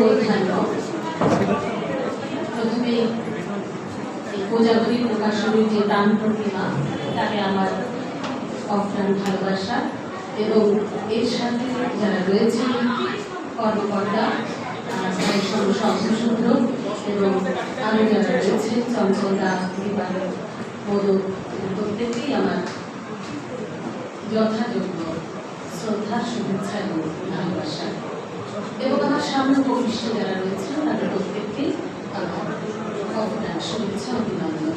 মধ্যাহ্ন প্রথমে কোজাগরী প্রকাশনীর যে দান প্রতিমা, তাকে আমার অফলান ভালোবাসা এবং এর সাথে যারা রয়েছে কর্মকর্তা সভ্যসূত্র এবং আরও যারা রয়েছে চঞ্চল দাস প্রত্যেকেই আমার যথাযোগ্য শ্রদ্ধা, শুভেচ্ছা এবং ভালোবাসা। এবং আমার সামনে উপবিষ্ট যারা রয়েছেন তাদের প্রত্যেককে শুভেচ্ছা, অভিনন্দন।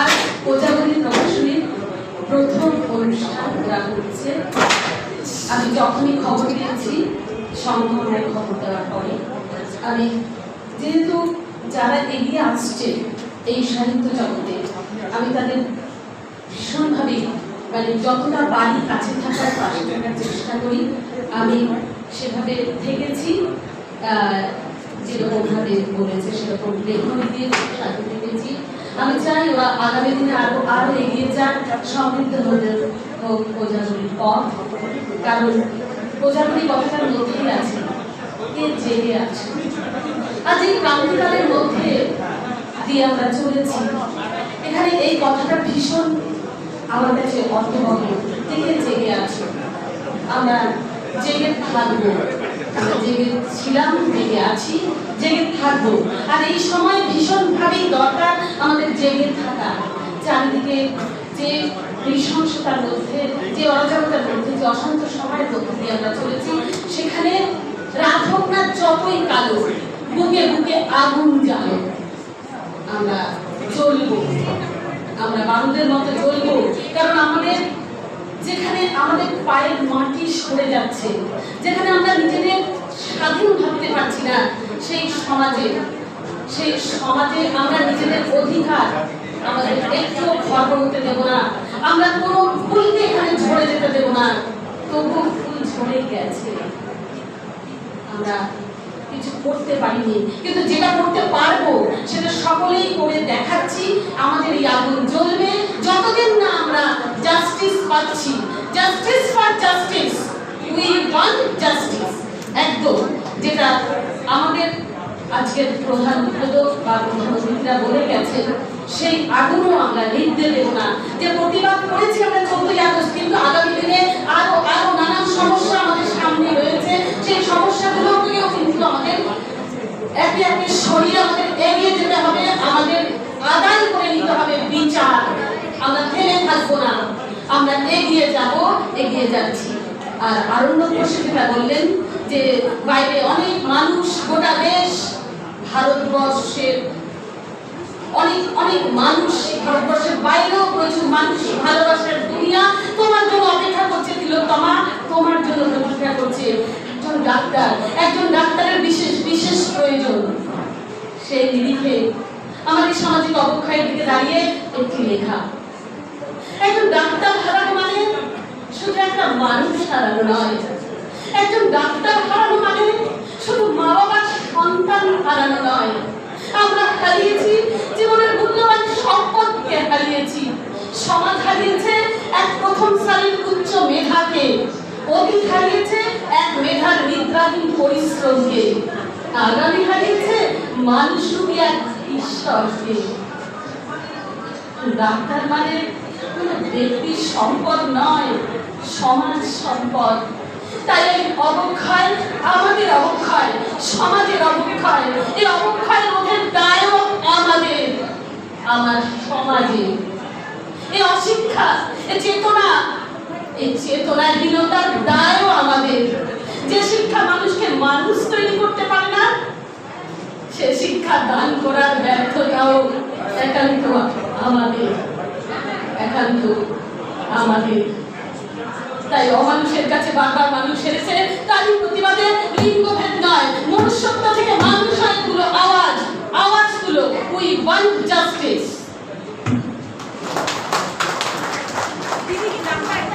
আর কোজাগরী প্রকাশনীর প্রথম অনুষ্ঠান ওরা করছে। আমি যখনই খবর দিয়েছি সংগঠনের খবর দেওয়ার পরে, আমি যেহেতু যারা এগিয়ে আসছে এই সাহিত্য জগতে, আমি তাদের মানে যতটা বাড়ি কাছে থাকার পাশে থাকার চেষ্টা করি, আমি সেভাবে থেকেছি। যেরকমভাবে বলেছে, সেরকম লেখনী দিয়েছি, সাথে থেকেছি। আমি চাই ওরা আগামী দিনে আরও আরও এগিয়ে যান সমৃদ্ধ হতে হোক প্রজাগুলির পথ। কারণ প্রজাগুলি কথাটার মধ্যেই আছে, কে জেগে আছে? আজ এই ক্রান্তিকালের মধ্যে দিয়ে আমরা চলেছি। এখানে এই কথাটা ভীষণ আমার কাছে অর্থবহ থেকে জেগে আছে। আমরা জেগে থাকব। জেগে ছিলাম, জেগে আছি, জেগে থাকব। আর এই সময় ভীষণভাবেই দরকার আমাদের জেগে থাকা। চারিদিকে যে নৃশংসতার মধ্যে, যে অরাজকতার মধ্যে, যে অশান্ত সময়ের মধ্যে দিয়ে আমরা চলেছি, সেখানে রাত হোক না যতই কালো, বুকে বুকে আগুন জ্বালো। আমরা চলবো। আমরা বারুদের মতো চলবো কারণ আমাদের যেখানে আমাদের পায়ের মাটি সরে যাচ্ছে, যেখানে আমরা নিজেদের স্বাধীন ভাবতে পারছি না। সেই সমাজে সেই সমাজে আমরা নিজেদের অধিকার আমাদের একটু খর্ব হতে দেবো না। আমরা কোনো ফুলকে এখানে ঝরে যেতে দেবো না। তবু ফুল ঝরে গেছে। আমরা কিছু করতে পারিনি, কিন্তু যেটা করতে পারব সেটা সকলেই করে দেখাচ্ছি। আমাদের এই আগুন জ্বলবে। যতদিন না আমরা জাস্টিস পাচ্ছি justice for justice we want justice একদম, যেটা আমাদের আজকের প্রধান উদ্বোধক বা প্রধানমন্ত্রীরা বলে গেছেন, সেই আগুনও আমরা নিতে দেব না যে প্রতিবাদ করেছি আমরা চোদ্দই আগস্ট কিন্তু আগামী দিনে আরও আরও নানান সমস্যা আমাদের সামনে রয়েছে সেই সমস্যাগুলোকেও কিন্তু আমাদের একে একে সরিয়ে আমাদের এগিয়ে যেতে হবে আমাদের আদায় করে নিতে হবে বিচার আমরা থেমে থাকব না আমরা এগিয়ে যাব, এগিয়ে যাচ্ছি। আর আরণ্য যেটা বললেন যে, বাইরে অনেক মানুষ, গোটা দেশ ভারতবর্ষের অনেক অনেক মানুষ, ভারতবর্ষের বাইরেও প্রচুর মানুষ ভালোবাসার দুনিয়া। তোমার জন্য অপেক্ষা করছে তিলোত্তমা, তোমার জন্য অপেক্ষা করছে একজন ডাক্তার। একজন ডাক্তারের বিশেষ বিশেষ প্রয়োজন। সেই নিরিখে আমাদের সামাজিক অবক্ষয়ের দিকে দাঁড়িয়ে একটি লেখা। একজন ডাক্তার হারানো মানে শুধু একটা মানুষ হারানো নয়। একজন ডাক্তার হারানো মানে শুধু মা বাবার সন্তান হারানো নয়। আমরা হারিয়েছি, জীবনের মূল্যবান সম্পদকে হারিয়েছি। সমাজ হারিয়েছে এক প্রথম সারির উচ্চ মেধাকে। অতীত হারিয়েছে এক মেধার নিদ্রাহীন পরিশ্রমকে। আগামী হারিয়েছে মানুষরূপী এক ঈশ্বরকে। ডাক্তার মানে ব্যক্তির সম্পদ নয়, সমাজ সম্পদ। তাই এই অবক্ষয়, আমাদের অবক্ষয়, সমাজের অবক্ষয়, এই অবক্ষয়ের মধ্যে দায়ও আমাদের, আমার সমাজে। এই অশিক্ষা, এই চেতনা, এই চেতনাহীনতার দায়ও আমাদের। যে শিক্ষা মানুষকে মানুষ তৈরি করতে পারে না, সে শিক্ষা দান করার ব্যর্থতাও একান্ত আমাদের। একান্ত আমাদের তাই অমানুষের কাছে বারবার মানুষ হেরেছে তারই প্রতিবাদে লিঙ্গভেদ নয় মনুষ্যত্ব থেকে